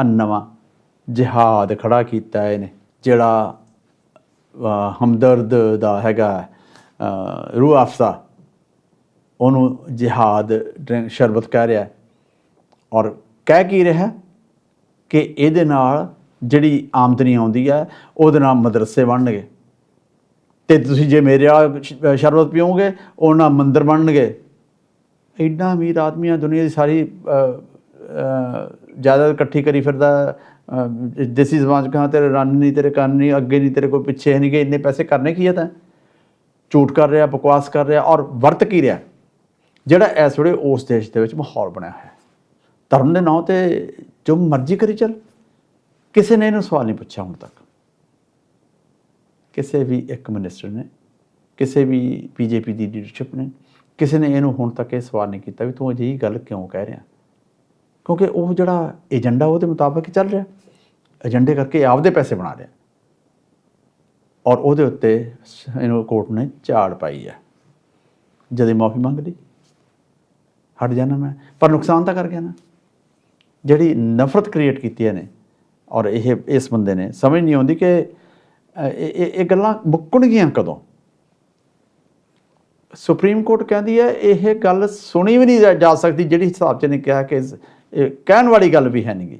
ਆ ਨਵਾਂ ਜਿਹਾਦ ਖੜਾ ਕੀਤਾ ਇਹਨੇ, ਜਿਹੜਾ ਹਮਦਰਦ ਦਾ ਹੈਗਾ ਰੂਹ ਅਫਸਾ, ਉਹਨੂੰ ਜਿਹਾਦ ਡਰਿੰਕ ਸ਼ਰਬਤ ਕਹਿ ਰਿਹਾ ਔਰ ਕਹਿ ਕੀ ਰਿਹਾ? ਕਿ ਇਹਦੇ ਨਾਲ ਜਿਹੜੀ ਆਮਦਨੀ ਆਉਂਦੀ ਹੈ, ਉਹਦੇ ਨਾਲ ਮਦਰਸੇ ਬਣਨਗੇ। ਤੇ ਤੁਸੀਂ ਜੇ ਮੇਰੇ ਆ ਸ਼- ਸ਼ਰਬਤ ਪੀਓਗੇ, ਉਹ ਨਾਲ ਮੰਦਰ ਬਣਨਗੇ। ਐਡਾ ਅਮੀਰ ਆਦਮੀ ਆ ਦੁਨੀਆ ਦੀ ਸਾਰੀ ਜ਼ਿਆਦਾ ਇਕੱਠੀ ਕਰੀ ਫਿਰਦਾ ਦੇਸੀ ਜ਼ਬਾਨ ਕਹਾਂ ਤੇਰੇ ਰੰਨ ਨਹੀਂ, ਤੇਰੇ ਕੰਨ ਨਹੀਂ, ਅੱਗੇ ਨਹੀਂ, ਤੇਰੇ ਕੋਈ ਪਿੱਛੇ ਨਹੀਂ ਗਏ, ਇੰਨੇ ਪੈਸੇ ਕਰਨੇ ਕੀ ਹੈ ਤਾਂ? ਝੂਠ ਕਰ ਰਿਹਾ, ਬਕਵਾਸ ਕਰ ਰਿਹਾ ਔਰ ਵਰਤ ਕੀ ਰਿਹਾ? ਜਿਹੜਾ ਇਸ ਵੇਲੇ ਉਸ ਦੇਸ਼ ਦੇ ਵਿੱਚ ਮਾਹੌਲ ਬਣਿਆ ਹੋਇਆ ਹੈ। ਧਰਮ ਦੇ ਨਾਂ ਤੇ ਜੋ ਮਰਜ਼ੀ ਕਰੀ ਚੱਲ, ਕਿਸੇ ਨੇ ਇਹਨੂੰ ਸਵਾਲ ਨਹੀਂ ਪੁੱਛਿਆ ਹੁਣ ਤੱਕ। ਕਿਸੇ ਵੀ ਇੱਕ ਮਿਨਿਸਟਰ ਨੇ, ਕਿਸੇ ਵੀ ਬੀਜੇਪੀ ਦੀ ਲੀਡਰਸ਼ਿਪ ਨੇ, ਕਿਸੇ ਨੇ ਇਹਨੂੰ ਹੁਣ ਤੱਕ ਇਹ ਸਵਾਲ ਨਹੀਂ ਕੀਤਾ ਵੀ ਤੂੰ ਅਜਿਹੀ ਗੱਲ ਕਿਉਂ ਕਹਿ ਰਿਹਾ? ਕਿਉਂਕਿ ਉਹ ਜਿਹੜਾ ਏਜੰਡਾ ਉਹਦੇ ਮੁਤਾਬਕ ਚੱਲ ਰਿਹਾ। ਏਜੰਡੇ ਕਰਕੇ ਆਪਦੇ ਪੈਸੇ ਬਣਾ ਰਿਹਾ। ਔਰ ਉਹਦੇ ਉੱਤੇ ਇਹਨੂੰ ਕੋਰਟ ਨੇ ਝਾੜ ਪਾਈ ਹੈ। ਜਦੇ ਮਾਫੀ ਮੰਗ ਲਈ ਹਟ ਜਾਣਾ ਮੈਂ। ਪਰ ਨੁਕਸਾਨ ਤਾਂ ਕਰ ਗਿਆ ਨਾ। ਜਿਹੜੀ ਨਫ਼ਰਤ ਕ੍ਰੀਏਟ ਕੀਤੀ ਇਹਨੇ, ਔਰ ਇਹ, ਇਸ ਬੰਦੇ ਨੇ, ਸਮਝ ਨਹੀਂ ਆਉਂਦੀ ਕਿ ਇਹ, ਇਹ- ਗੱਲਾਂ ਮੁੱਕਣਗੀਆਂ ਕਦੋਂ? ਸੁਪਰੀਮ ਕੋਰਟ ਕਹਿੰਦੀ ਹੈ, ਇਹ ਗੱਲ ਸੁਣੀ ਵੀ ਨਹੀਂ ਜਾ- ਸਕਦੀ, ਜਿਹੜੀ ਹਿਸਾਬ ਚ ਨੇ ਕਿਹਾ ਕਿ ਇਹ ਕਹਿਣ ਵਾਲੀ ਗੱਲ ਵੀ ਹੈ ਨਹੀਂਗੀ